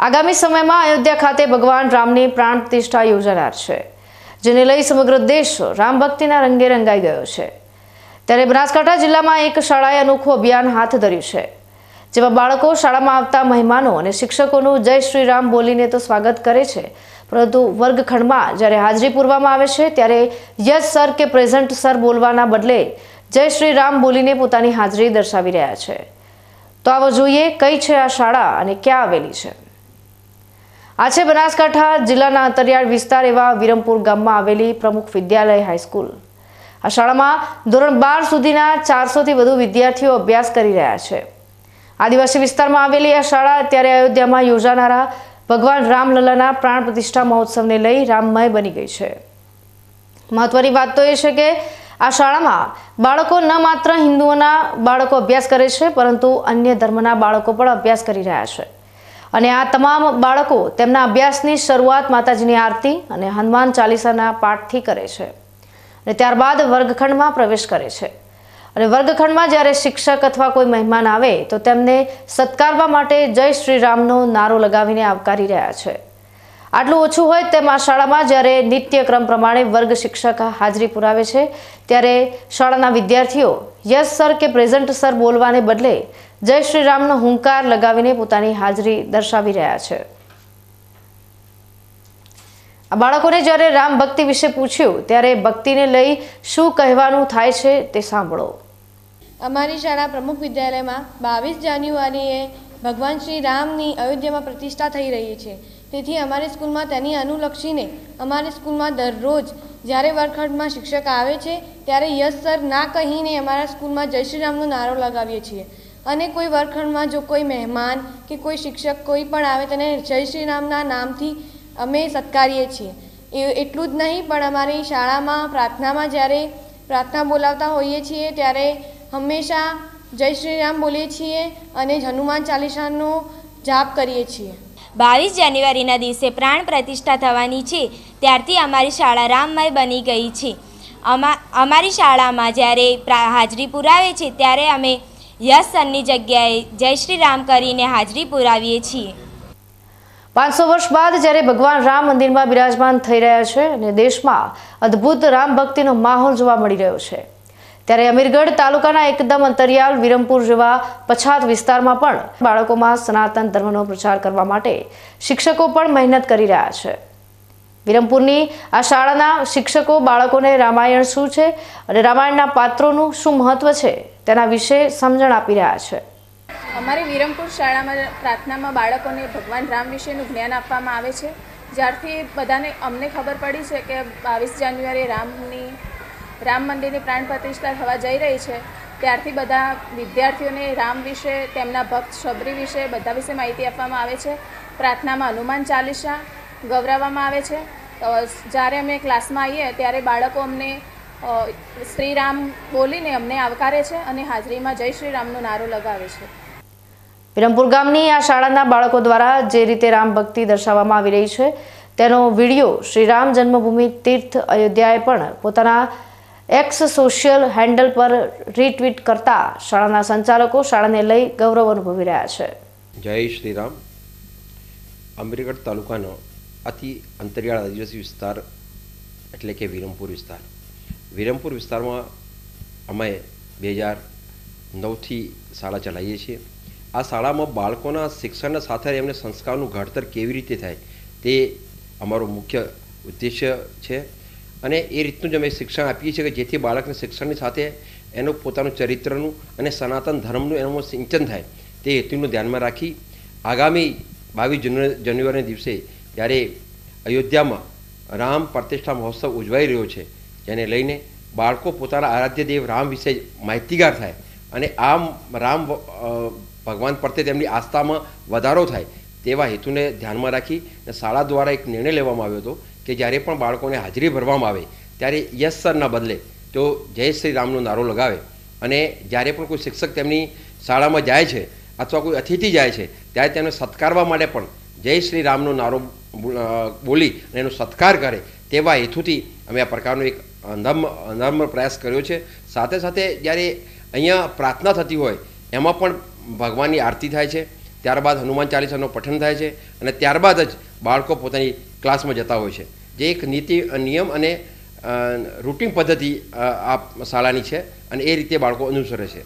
આગામી સમયમાં અયોધ્યા ખાતે ભગવાન રામની પ્રાણ પ્રતિષ્ઠા યોજાનાર છે, જેને લઈ સમગ્ર દેશ રામ ભક્તિના રંગે રંગાઈ ગયો છે. ત્યારે બનાસકાંઠા જિલ્લામાં એક શાળાએ અનોખું અભિયાન હાથ ધર્યું છે, જેમાં બાળકો શાળામાં આવતા મહેમાનો અને શિક્ષકોનું જય શ્રી રામ બોલીને તો સ્વાગત કરે છે, પરંતુ વર્ગખંડમાં જ્યારે હાજરી પૂરવામાં આવે છે, ત્યારે યસ સર કે પ્રેઝન્ટ સર બોલવાના બદલે જય શ્રી રામ બોલીને પોતાની હાજરી દર્શાવી રહ્યા છે. તો આવો જોઈએ કઈ છે આ શાળા અને ક્યાં આવેલી છે. આ બનાસકાંઠા જિલ્લાના અંતરિયાળ વિસ્તાર એવા વિરમપુર ગામમાં આવેલી પ્રમુખ વિદ્યાલય હાઈસ્કૂલ. આ શાળામાં ધોરણ બાર સુધીના ચારસોથી વધુ વિદ્યાર્થીઓ અભ્યાસ કરી રહ્યા છે. આદિવાસી વિસ્તારમાં આવેલી આ શાળા અત્યારે અયોધ્યામાં યોજાનારા ભગવાન રામલલ્લાના પ્રાણ પ્રતિષ્ઠા મહોત્સવને લઈ રામમય બની ગઈ છે. મહત્વની વાત તો એ છે કે આ શાળામાં બાળકો ન માત્ર હિન્દુઓના બાળકો અભ્યાસ કરે છે, પરંતુ અન્ય ધર્મના બાળકો પણ અભ્યાસ કરી રહ્યા છે. અને આ તમામ બાળકો તેમના અભ્યાસની શરૂઆત માતાજીની આરતી અને હનુમાન ચાલીસાના પાઠથી કરે છે. અને ત્યારબાદ વર્ગખંડમાં પ્રવેશ કરે છે. અને વર્ગખંડમાં જ્યારે શિક્ષક અથવા કોઈ મહેમાન આવે તો તેમને સત્કારવા માટે જય શ્રી રામનો નારો લગાવીને આવકારી રહ્યા છે. આટલું ઓછું હોય તેમાં શાળામાં જ્યારે નિત્યક્રમ પ્રમાણે વર્ગ શિક્ષક હાજરી પુરાવે છે, ત્યારે શાળાના વિદ્યાર્થીઓ, યસ, સર, કે પ્રેઝન્ટ, સર બોલવાને બદલે જય શ્રી હુંકાર લગાવીને પોતાની હાજરી દર્શાવી રહ્યા છે. આ બાળકોને જ્યારે રામ ભક્તિ વિશે પૂછ્યું, ત્યારે ભક્તિને લઈ શું કહેવાનું થાય છે તે સાંભળો. અમારી શાળા પ્રમુખ વિદ્યાલયમાં બાવીસ જાન્યુઆરીએ ભગવાન શ્રી રામની અયોધ્યામાં પ્રતિષ્ઠા થઈ રહી છે. તેથી અમારી સ્કૂલમાં તેની અનુલક્ષીને અમારી સ્કૂલમાં દરરોજ જ્યારે વર્ગખંડમાં શિક્ષક આવે છે, ત્યારે યસ સર ના કહીને અમારા સ્કૂલમાં જય શ્રી રામનો નારો લગાવીએ છીએ. અને કોઈ વર્ગખંડમાં જો કોઈ મહેમાન કે કોઈ શિક્ષક કોઈ પણ આવે, તેને જય શ્રી રામના નામથી અમે સત્કારીએ છીએ. એટલું જ નહીં, પણ અમારી શાળામાં પ્રાર્થનામાં જ્યારે પ્રાર્થના બોલાવતા હોઈએ છીએ, ત્યારે હંમેશા જય શ્રી રામ બોલીએ છીએ અને હનુમાન ચાલીસાનો જાપ કરીએ છીએ. બાવીસ જાન્યુઆરીના દિવસે પ્રાણ પ્રતિષ્ઠા થવાની છે. ત્યારથી અમારી શાળા રામમય બની ગઈ છે. અમા, અમારી શાળામાં જ્યારે હાજરી પુરાવે છે, ત્યારે અમે યસ સરની જગ્યાએ જય શ્રી રામ કરીને હાજરી પુરાવીએ છીએ. પાંચસો વર્ષ બાદ જ્યારે ભગવાન રામ મંદિરમાં બિરાજમાન થઈ રહ્યા છે અને દેશમાં અદ્ભુત રામ ભક્તિનો માહોલ જોવા મળી રહ્યો છે. ત્યારે અમીરગઢ તાલુકાના એકદમ અંતરિયાળ વિરમપુર જેવા પછાત વિસ્તારમાં પણ બાળકોમાં સનાતન ધર્મનો પ્રચાર કરવા માટે શિક્ષકો પણ મહેનત કરી રહ્યા છે. વિરમપુરની આ શાળાના શિક્ષકો બાળકોને રામાયણ શું છે અને રામાયણના પાત્રોનું શું મહત્વ છે તેના વિશે સમજણ આપી રહ્યા છે. અમારી વિરમપુર શાળામાં પ્રાર્થનામાં બાળકોને ભગવાન રામ વિશેનું જ્ઞાન આપવામાં આવે છે. જ્યારથી બધાને અમને ખબર પડી છે કે બાવીસ જાન્યુઆરી રામની રામ મંદિરની પ્રાણ પ્રતિષ્ઠા થવા જઈ રહી છે. ત્યારથી બધા વિદ્યાર્થીઓને રામ વિશે, તેમના ભક્ત શબરી વિશે, બધા વિશે માહિતી આપવામાં આવે છે. પ્રાર્થનામાં હનુમાન ચાલીસા ગૌરવવામાં આવે છે. જ્યારે અમે ક્લાસમાં આવીએ ત્યારે બાળકો અમને શ્રી રામ બોલીને અમને આવકારે છે અને હાજરીમાં જય શ્રી રામનો નારો લગાવે છે. વિરમપુર ગામની આ શાળાના બાળકો દ્વારા જે રીતે રામ ભક્તિ દર્શાવવામાં આવી રહી છે, તેનો વીડિયો શ્રી રામ જન્મભૂમિ તીર્થ અયોધ્યાએ પણ પોતાના એક્સ સોશિયલ હેન્ડલ પર રીટ્વીટ કરતા શાળાના સંચાલકો શાળાને લઈ ગૌરવ અનુભવી રહ્યા છે. જય શ્રી રામ અમીરગઢ તાલુકાનો અતિ અંતરિયાળ આદિવાસી વિસ્તાર એટલે કે વિરમપુર વિસ્તાર. વિરમપુર વિસ્તારમાં અમે બે હજાર નવથી શાળા ચલાવીએ છીએ. આ શાળામાં બાળકોના શિક્ષણના સાથે એમને સંસ્કારનું ઘડતર કેવી રીતે થાય તે અમારો મુખ્ય ઉદ્દેશ્ય છે. અને એ રીતનું જ અમે શિક્ષણ આપીએ છીએ કે જેથી બાળકને શિક્ષણની સાથે એનું પોતાનું ચરિત્રનું અને સનાતન ધર્મનું એનું સિંચન થાય. તે હેતુનું ધ્યાનમાં રાખી આગામી બાવીસ જાન્યુઆરીના દિવસે જ્યારે અયોધ્યામાં રામ પ્રતિષ્ઠા મહોત્સવ ઉજવાઈ રહ્યો છે, જેને લઈને બાળકો પોતાના આરાધ્ય દેવ રામ વિશે માહિતીગાર થાય અને આમ રામ ભગવાન પ્રત્યે તેમની આસ્થામાં વધારો થાય તેવા હેતુને ધ્યાનમાં રાખી શાળા દ્વારા એક નિર્ણય લેવામાં આવ્યો હતો કે જ્યારે પણ બાળકોને હાજરી ભરવામાં આવે, ત્યારે યસ સરના બદલે તો જય શ્રી રામનો નારો લગાવે. અને જ્યારે પણ કોઈ શિક્ષક તેમની શાળામાં જાય છે અથવા કોઈ અતિથિ જાય છે, ત્યારે તેમને સત્કારવા માટે પણ જય શ્રી રામનો નારો બોલી અને એનો સત્કાર કરે તેવા હેતુથી અમે આ પ્રકારનો એક નમ્ર નમ્ર પ્રયાસ કર્યો છે. સાથે સાથે જ્યારે અહીંયા પ્રાર્થના થતી હોય, એમાં પણ ભગવાનની આરતી થાય છે. ત્યારબાદ હનુમાન ચાલીસાનું પઠન થાય છે અને ત્યારબાદ જ બાળકો પોતાની ક્લાસમાં જતા હોય છે. જે એક નીતિ નિયમ અને રૂટિન પદ્ધતિ આ શાળાની છે અને એ રીતે બાળકો અનુસરે છે.